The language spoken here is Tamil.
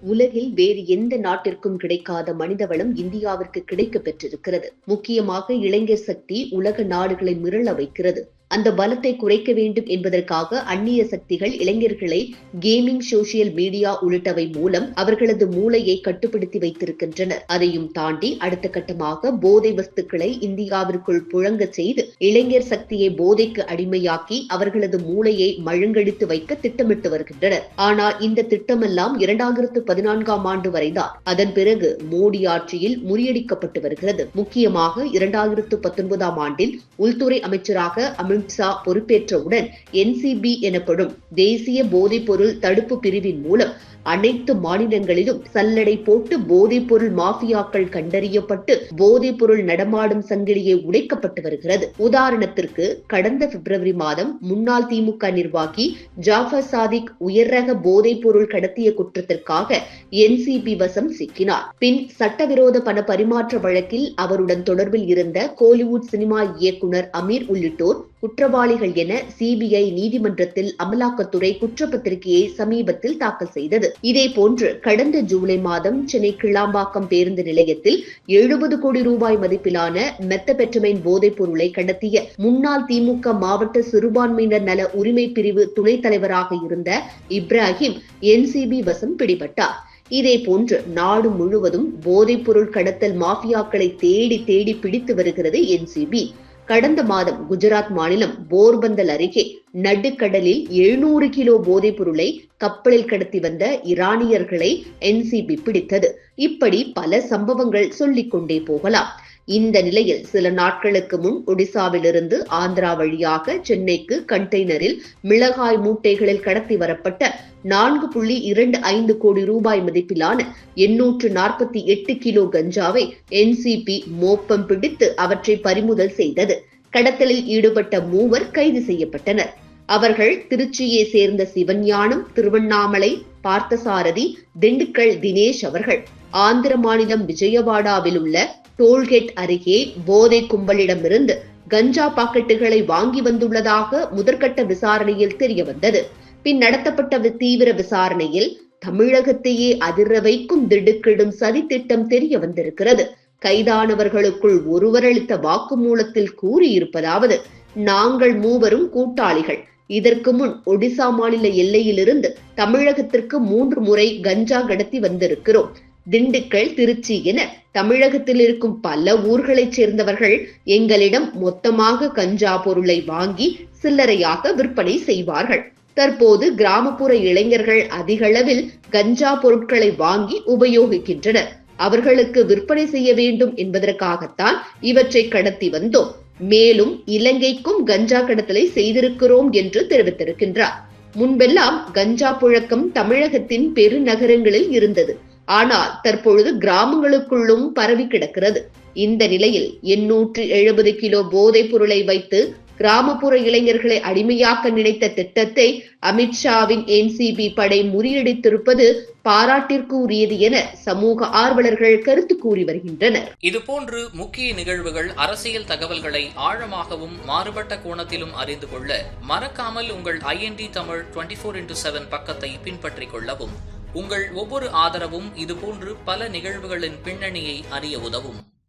உலகில் வேறு எந்த நாட்டிற்கும் கிடைக்காத மனிதவளம் இந்தியாவிற்கு கிடைக்கப் பெற்றிருக்கிறது. முக்கியமாக இளைஞர் சக்தி உலக நாடுகளை மிரள வைக்கிறது. அந்த பலத்தை குறைக்க வேண்டும் என்பதற்காக அந்நிய சக்திகள் இளைஞர்களை கேமிங் சோசியல் மீடியா உள்ளிட்டவை மூலம் அவர்களது மூளையை கட்டுப்படுத்தி வைத்திருக்கின்றனர். அதையும் தாண்டி அடுத்த கட்டமாக போதை வஸ்துக்களை இந்தியாவிற்குள் புழங்க செய்து இளைஞர் சக்தியை போதைக்கு அடிமையாக்கி அவர்களது மூளையை மழுங்கடித்து வைக்க திட்டமிட்டு வருகின்றனர். ஆனால் இந்த திட்டமெல்லாம் இரண்டாயிரத்து பதினான்காம் ஆண்டு வரைதான். அதன் பிறகு மோடி ஆட்சியில் முறியடிக்கப்பட்டு வருகிறது. முக்கியமாக இரண்டாயிரத்து பத்தொன்பதாம் ஆண்டில் உள்துறை அமைச்சராக அமித்ஷா பொறுப்பேற்றவுடன் என்சிபி எனப்படும் தேசிய போதைப்பொருள் தடுப்பு பிரிவின் மூலம் அனைத்து மாநிலங்களிலும் சல்லடை போட்டு போதைப்பொருள் மாஃபியாக்கள் கண்டறியப்பட்டு போதைப்பொருள் நடமாடும் சங்கிலியை உடைக்கப்பட்டு வருகிறது. உதாரணத்திற்கு கடந்த பிப்ரவரி மாதம் முன்னாள் திமுக நிர்வாகி ஜாஃபர் சாதிக் உயர்ரக போதைப்பொருள் கடத்திய குற்றத்திற்காக என்சிபி வசம் சிக்கினார். பின் சட்டவிரோத பண பரிமாற்ற வழக்கில் அவருடன் தொடர்பில் இருந்த கோலிவுட் சினிமா இயக்குனர் அமீர் உள்ளிட்டோர் குற்றவாளிகள் என சிபிஐ நீதிமன்றத்தில் அமலாக்கத்துறை குற்றப்பத்திரிகையை சமீபத்தில் தாக்கல் செய்தது. இதேபோன்று கடந்த ஜூலை மாதம் சென்னை கிளாம்பாக்கம் பேருந்து நிலையத்தில் எழுபது கோடி ரூபாய் மதிப்பிலான மெத்தபெட்டமைன் போதைப் பொருளை கடத்திய முன்னாள் திமுக மாவட்ட சிறுபான்மையினர் நல உரிமை பிரிவு துணைத் தலைவராக இருந்த இப்ராஹிம் என்சிபி வசம் பிடிபட்டார். இதேபோன்று நாடு முழுவதும் போதைப்பொருள் கடத்தல் மாஃபியாக்களை தேடி தேடி பிடித்து வருகிறது என்சிபி. கடந்த மாதம் குஜராத் மாநிலம் போர்பந்தல் அருகே நடுக்கடலில் எழுநூறு கிலோ போதைப் பொருளை கப்பலில் கடத்தி வந்த இரானியர்களை என்சிபி பிடித்தது. இப்படி பல சம்பவங்கள் சொல்லிக் கொண்டே போகலாம். இந்த நிலையில் சில நாட்களுக்கு முன் ஒடிசாவிலிருந்து ஆந்திரா வழியாக சென்னைக்கு கண்டெய்னரில் மிளகாய் மூட்டைகளில் கடத்தி வரப்பட்ட நான்கு புள்ளி இரண்டு ஐந்து கோடி ரூபாய் மதிப்பிலான எண்ணூற்று நாற்பத்தி எட்டு கிலோ கஞ்சாவை என்சிபி மோப்பம் பிடித்து அவற்றை பறிமுதல் செய்தது. கடத்தலில் ஈடுபட்ட மூவர் கைது செய்யப்பட்டனர். அவர்கள் திருச்சியை சேர்ந்த சிவஞானம் திருவண்ணாமலை பார்த்தசாரதி திண்டுக்கல் தினேஷ் அவர்கள். ஆந்திர மாநிலம் விஜயவாடாவில் உள்ள டோல்கேட் அருகே போதை கும்பலிடமிருந்து கஞ்சா பாக்கெட்டுகளை வாங்கி வந்துள்ளதாக முதற்கட்ட விசாரணையில் தெரியவந்தது பின் நடத்தப்பட்ட தீவிர விசாரணையில் தமிழகத்தையே அதிர வைக்கும் திடுக்கிடும் சதித்திட்டம் தெரிய வந்திருக்கிறது. கைதானவர்களுக்குள் ஒருவர் அளித்த வாக்குமூலத்தில் கூறியிருப்பதாவது நாங்கள் மூவரும் கூட்டாளிகள். இதற்கு முன் ஒடிசா மாநில எல்லையிலிருந்து தமிழகத்திற்கு மூன்று முறை கஞ்சா கடத்தி வந்திருக்கிறோம். திண்டுக்கல் திருச்சி என தமிழகத்தில் இருக்கும் பல ஊர்களைச் சேர்ந்தவர்கள் எங்களிடம் மொத்தமாக கஞ்சா பொருளை வாங்கி சில்லறையாக விற்பனை செய்வார்கள். தற்போது கிராமப்புற இளைஞர்கள் அதிகளவில் கஞ்சா பொருட்களை வாங்கி உபயோகிக்கின்றனர். அவர்களுக்கு விற்பனை செய்ய வேண்டும் என்பதற்காகத்தான் இவற்றை கடத்தி வந்தோம். மேலும் இலங்கைக்கும் கஞ்சா கடத்தலை செய்திருக்கிறோம் என்று தெரிவித்திருக்கின்றார். முன்பெல்லாம் கஞ்சா புழக்கம் தமிழகத்தின் பெருநகரங்களில் இருந்தது. ஆனால் தற்பொழுது கிராமங்களுக்குள்ளும் பரவி கிடக்கிறது. இந்த நிலையில் எண்ணூற்று எழுபது கிலோ போதைப் பொருளை வைத்து கிராமப்புற இளைஞர்களை அடிமையாக்க நினைத்த திட்டத்தை அமித்ஷாவின் என்சிபி படை முறியடித்திருப்பது பாராட்டிற்கு உரியது என சமூக ஆர்வலர்கள் கருத்து கூறி வருகின்றனர். இதுபோன்று முக்கிய நிகழ்வுகள் அரசியல் தகவல்களை ஆழமாகவும் மாறுபட்ட கோணத்திலும் அறிந்து கொள்ள மறக்காமல் உங்கள் IND Tamil twenty four into seven பக்கத்தை பின்பற்றிக் கொள்ளவும். உங்கள் ஒவ்வொரு ஆதரவும் இதுபோன்று பல நிகழ்வுகளின் பின்னணியை அறிய உதவும்.